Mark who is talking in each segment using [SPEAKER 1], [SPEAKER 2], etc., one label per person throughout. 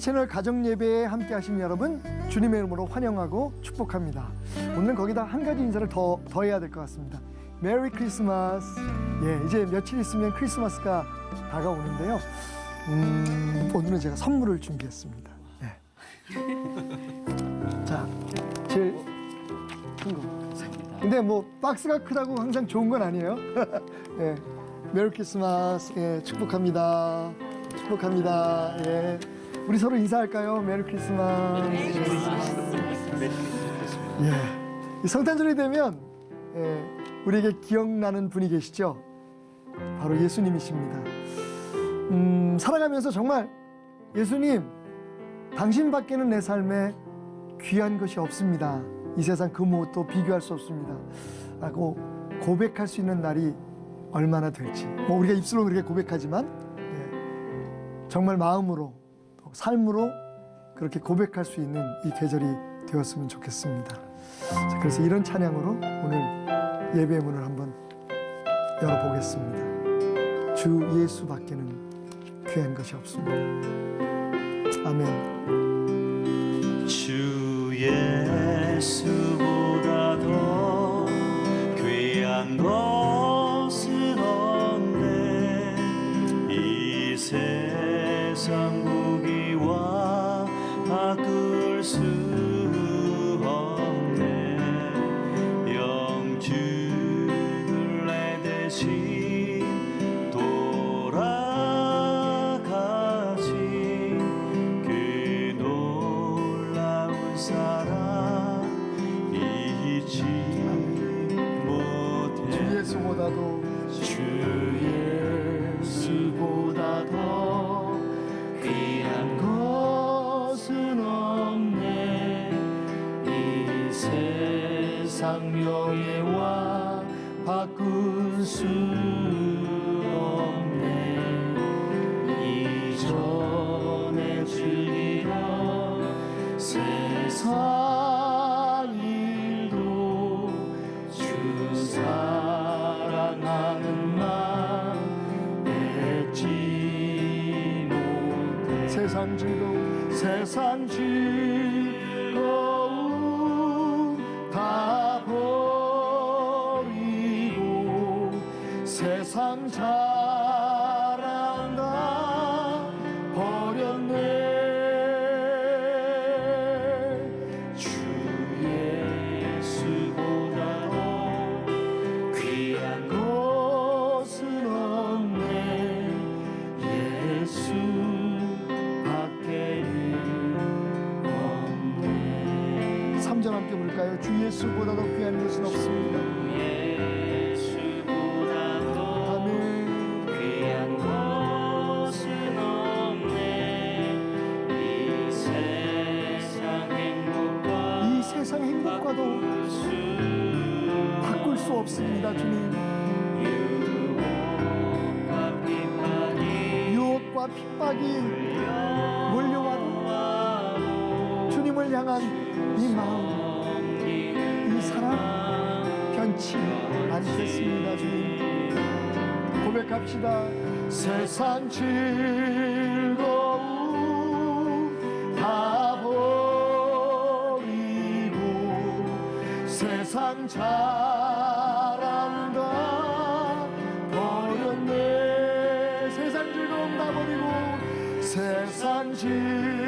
[SPEAKER 1] 채널 가정 예배에 함께 하신 여러분 주님의 이름으로 환영하고 축복합니다. 오늘은 거기다 한 가지 인사를 더 더해야 될 것 같습니다. 메리 크리스마스. 예, 이제 며칠 있으면 크리스마스가 다가오는데요. 음, 오늘은 제가 선물을 준비했습니다. 예. 자, 제일 큰 거. 근데 뭐 박스가 크다고 항상 좋은 건 아니에요. 예. 메리 크리스마스. 예, 축복합니다. 축복합니다. 예. 우리 서로 인사할까요? 메리 크리스마스. 예. 이 성탄절이 되면 예, 우리에게 기억나는 분이 계시죠? 바로 예수님이십니다. 음, 살아가면서 정말 예수님, 당신밖에는 내 삶에 귀한 것이 없습니다. 이 세상 그 무엇도 비교할 수 없습니다. 라고 고백할 수 있는 날이 얼마나 될지. 뭐 우리가 입술로 그렇게 고백하지만 예, 정말 마음으로 또 삶으로 그렇게 고백할 수 있는 이 계절이 되었으면 좋겠습니다. 자, 그래서 이런 찬양으로 오늘 예배의 문을 한번 열어보겠습니다. 주 예수밖에는 귀한 것이 없습니다. 아멘.
[SPEAKER 2] 주 예수 세상 명예와 바꿀 수 없네. 이전에 즐기던 세상 일도 주 사랑하는 마음 잊지 못해.
[SPEAKER 1] 세상 즐거움.
[SPEAKER 2] 세상 즐거움 주 예수보다 더 귀한 것은 없네 예수 밖에는 없네
[SPEAKER 1] 3절 함께 부를까요? 주 없습니다.
[SPEAKER 2] 예수보다 핍박이
[SPEAKER 1] 몰려와도 주님을 향한 이 마음, 이 사랑 변치 않겠습니다, 주님. 고백합시다.
[SPEAKER 2] 세상 즐거움 다 버리고 세상 자 세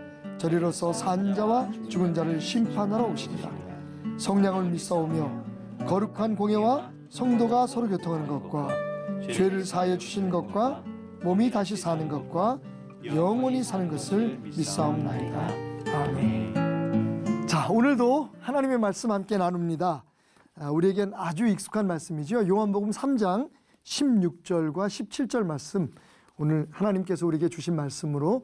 [SPEAKER 1] 저리로서 산 자와 죽은 자를 심판하러 오시리라 성령을 믿사오며 거룩한 공예와 성도가 서로 교통하는 것과 죄를 사하여 주시는 것과 몸이 다시 사는 것과 영원히 사는 것을 믿사옵나이다. 아멘. 자 오늘도 하나님의 말씀 함께 나눕니다. 아, 우리에겐 아주 익숙한 말씀이죠. 요한복음 3장 16절과 17절 말씀. 오늘 하나님께서 우리에게 주신 말씀으로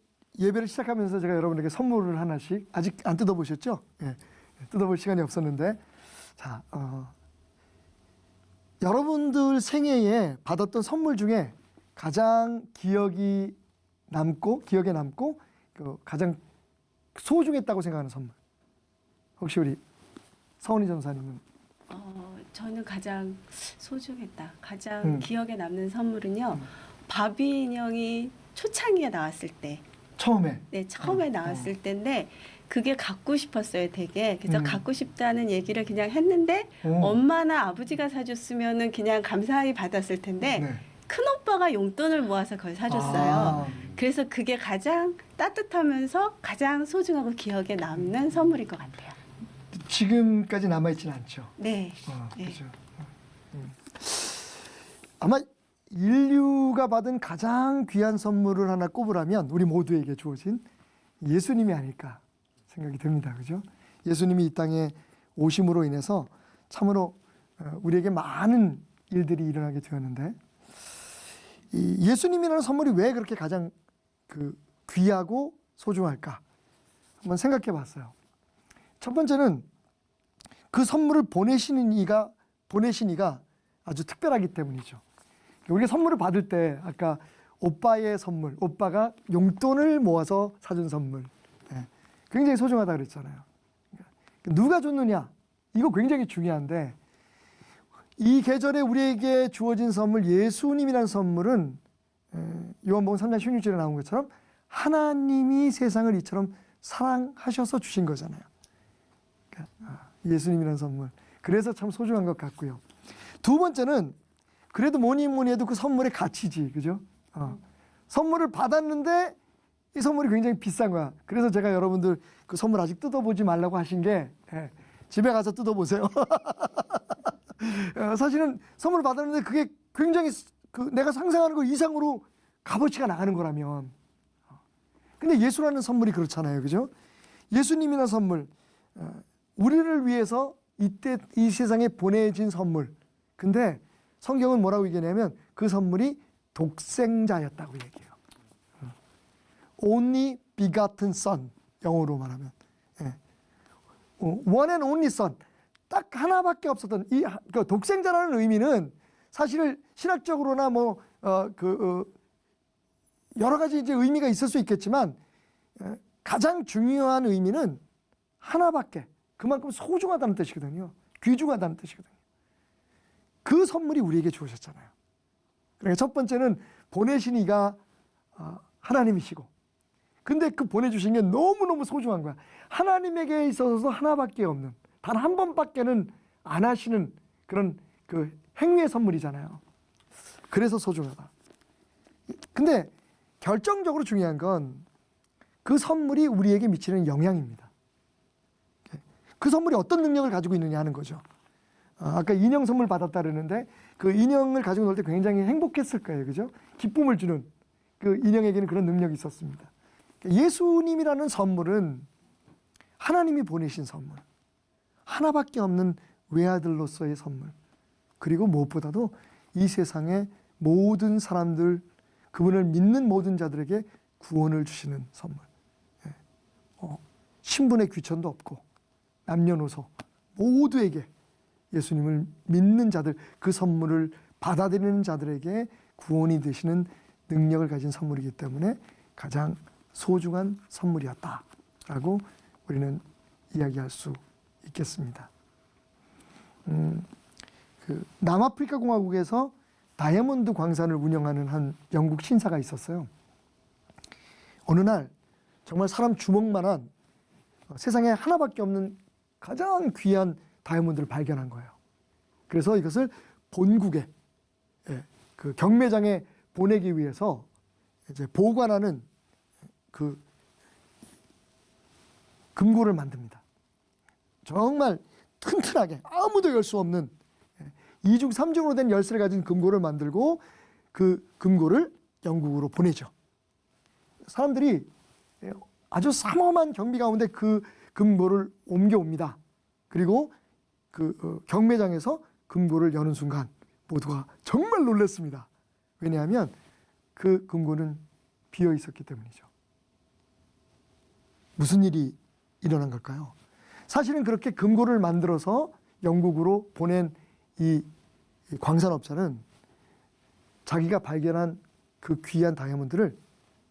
[SPEAKER 1] 예배를 시작하면서 제가 여러분에게 선물을 하나씩 아직 안 뜯어보셨죠? 예, 뜯어볼 시간이 없었는데, 자, 어, 여러분들 생애에 받았던 선물 중에 가장 기억이 남고 기억에 남고 그 가장 소중했다고 생각하는 선물. 혹시 우리 서은희 전사님은
[SPEAKER 3] 어, 저는 가장 소중했다. 가장
[SPEAKER 1] 음.
[SPEAKER 3] 기억에 남는 선물은요. 바비 인형이 초창기에 나왔을 때,
[SPEAKER 1] 처음에
[SPEAKER 3] 네 처음에
[SPEAKER 1] 음,
[SPEAKER 3] 나왔을 때인데 그게 갖고 싶었어요, 되게. 그래서
[SPEAKER 1] 음.
[SPEAKER 3] 갖고 싶다는 얘기를 그냥 했는데
[SPEAKER 1] 오.
[SPEAKER 3] 엄마나 아버지가 사줬으면은 그냥 감사히 받았을 텐데
[SPEAKER 1] 네.
[SPEAKER 3] 큰 오빠가 용돈을 모아서 그걸 사줬어요.
[SPEAKER 1] 아,
[SPEAKER 3] 그래서 그게 가장 따뜻하면서 가장 소중하고 기억에 남는 선물인 것 같아요.
[SPEAKER 1] 지금까지 남아있지는 않죠.
[SPEAKER 3] 네.
[SPEAKER 1] 어,
[SPEAKER 3] 네.
[SPEAKER 1] 그죠. 어, 음. 아마 인류 가 받은 가장 귀한 선물을 하나 꼽으라면 우리 모두에게 주어진 예수님이 아닐까 생각이 듭니다. 그죠? 예수님이 이 땅에 오심으로 인해서 참으로 어, 우리에게 많은 일들이 일어나게 되었는데 이 예수님이라는 선물이 왜 그렇게 가장 그 귀하고 소중할까? 한번 생각해 봤어요. 첫 번째는 그 선물을 보내시는 이가 보내신 이가 아주 특별하기 때문이죠. 우리가 선물을 받을 때 아까 오빠의 선물, 오빠가 용돈을 모아서 사준 선물, 예, 굉장히 소중하다 그랬잖아요. 그러니까 누가 줬느냐 이거 굉장히 중요한데 이 계절에 우리에게 주어진 선물 예수님이라는 선물은 에, 요한복음 3장 16절에 나온 것처럼 하나님이 세상을 이처럼 사랑하셔서 주신 거잖아요. 그러니까, 아, 예수님이라는 선물. 그래서 참 소중한 것 같고요. 두 번째는 그래도 뭐니 뭐니 해도 그 선물의 가치지, 그죠? 어. 선물을 받았는데 이 선물이 굉장히 비싼 거야. 그래서 제가 여러분들 그 선물 아직 뜯어보지 말라고 하신 게 예, 집에 가서 뜯어보세요. 어, 사실은 선물을 받았는데 그게 굉장히 스- 그 내가 상상하는 것 이상으로 값어치가 나가는 거라면. 어. 근데 예수라는 선물이 그렇잖아요, 그죠? 예수님이라는 선물, 어, 우리를 위해서 이때 이 세상에 보내진 선물. 근데 성경은 뭐라고 얘기하냐면 그 선물이 독생자였다고 얘기해요. 어. Only begotten son 영어로 말하면 예. 어, one and only son 딱 하나밖에 없었던 이 하- 그 독생자라는 의미는 사실 신학적으로나 뭐그 어, 여러 가지 이제 의미가 있을 수 있겠지만 에, 가장 중요한 의미는 하나밖에 그만큼 소중하다는 뜻이거든요. 귀중하다는 뜻이거든요. 그 선물이 우리에게 주어졌잖아요. 그러니까 첫 번째는 보내신 이가 어, 하나님이시고 근데 그 보내주신 게 너무너무 소중한 거야. 하나님에게 있어서 하나밖에 없는 단 한 번밖에는 안 하시는 그런 그 행위의 선물이잖아요. 그래서 소중하다. 근데 결정적으로 중요한 건 그 선물이 우리에게 미치는 영향입니다. 그 선물이 어떤 능력을 가지고 있느냐 하는 거죠. 아, 아까 인형 선물 받았다 그러는데 그 인형을 가지고 놀 때 굉장히 행복했을 거예요. 그죠? 기쁨을 주는 그 인형에게는 그런 능력이 있었습니다. 예수님이라는 선물은 하나님이 보내신 선물. 하나밖에 없는 외아들로서의 선물. 그리고 무엇보다도 이 세상의 모든 사람들, 그분을 믿는 모든 자들에게 구원을 주시는 선물. 예. 어, 신분의 귀천도 없고, 남녀노소 모두에게 예수님을 믿는 자들 그 선물을 받아들이는 자들에게 구원이 되시는 능력을 가진 선물이기 때문에 가장 소중한 선물이었다라고 우리는 이야기할 수 있겠습니다. 음, 그 남아프리카 공화국에서 다이아몬드 광산을 운영하는 한 영국 신사가 있었어요. 어느 날 정말 사람 주먹만한 어, 세상에 하나밖에 없는 가장 귀한 다이아몬드를 발견한 거예요. 그래서 이것을 본국에 예, 그 경매장에 보내기 위해서 이제 보관하는 그 금고를 만듭니다. 정말 튼튼하게 아무도 열 수 없는 예, 이중 삼중으로 된 열쇠를 가진 금고를 만들고 그 금고를 영국으로 보내죠. 사람들이 예, 아주 삼엄한 경비 가운데 그 금고를 옮겨옵니다. 그리고 그 어, 경매장에서 금고를 여는 순간 모두가 정말 놀랐습니다. 왜냐하면 그 금고는 비어 있었기 때문이죠. 무슨 일이 일어난 걸까요? 사실은 그렇게 금고를 만들어서 영국으로 보낸 이, 이 광산업자는 자기가 발견한 그 귀한 다이아몬드를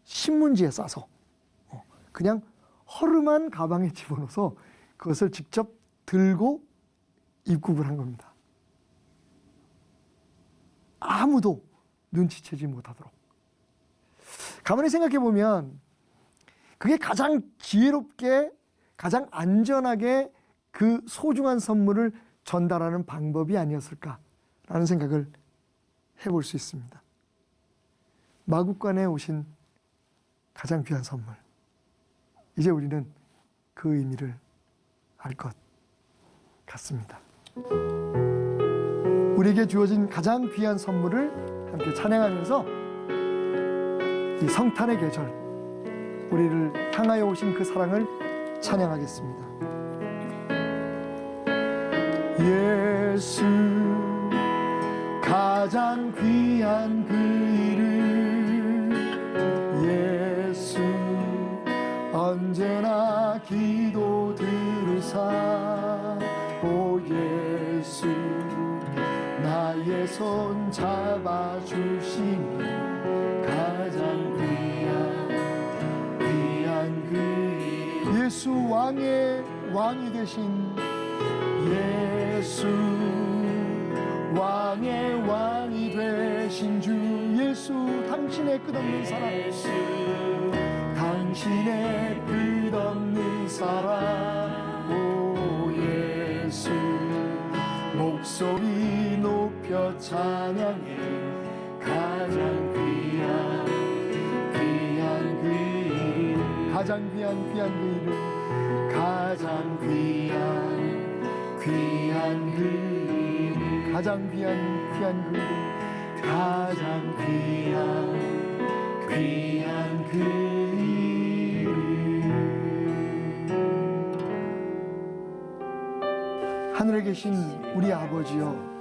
[SPEAKER 1] 신문지에 싸서 어, 그냥 허름한 가방에 집어넣어서 그것을 직접 들고 입국을 한 겁니다. 아무도 눈치채지 못하도록. 가만히 생각해 보면 그게 가장 지혜롭게 가장 안전하게 그 소중한 선물을 전달하는 방법이 아니었을까라는 생각을 해볼 수 있습니다. 마국간에 오신 가장 귀한 선물. 이제 우리는 그 의미를 알 것 같습니다. 우리에게 주어진 가장 귀한 선물을 함께 찬양하면서 이 성탄의 계절, 우리를 향하여 오신 그 사랑을 찬양하겠습니다.
[SPEAKER 2] 예수 가장 귀한 그 이름 예수 언제나 기도 들으사 손 잡아주시니 가장 귀한 귀한 그
[SPEAKER 1] 예수 왕의 왕이 되신
[SPEAKER 2] 예수 왕의 왕이 되신 주.
[SPEAKER 1] 예수 당신의 끝없는 사랑.
[SPEAKER 2] 예수 당신의 끝없는 찬양해. 가장 귀한 귀한 그 이름.
[SPEAKER 1] 가장 귀한 귀한 그 이름.
[SPEAKER 2] 가장 귀한 귀한 그 이름.
[SPEAKER 1] 가장 귀한 귀한 그 이름.
[SPEAKER 2] 가장 귀한 귀한 그 이름.
[SPEAKER 1] 하늘에 계신 우리 아버지여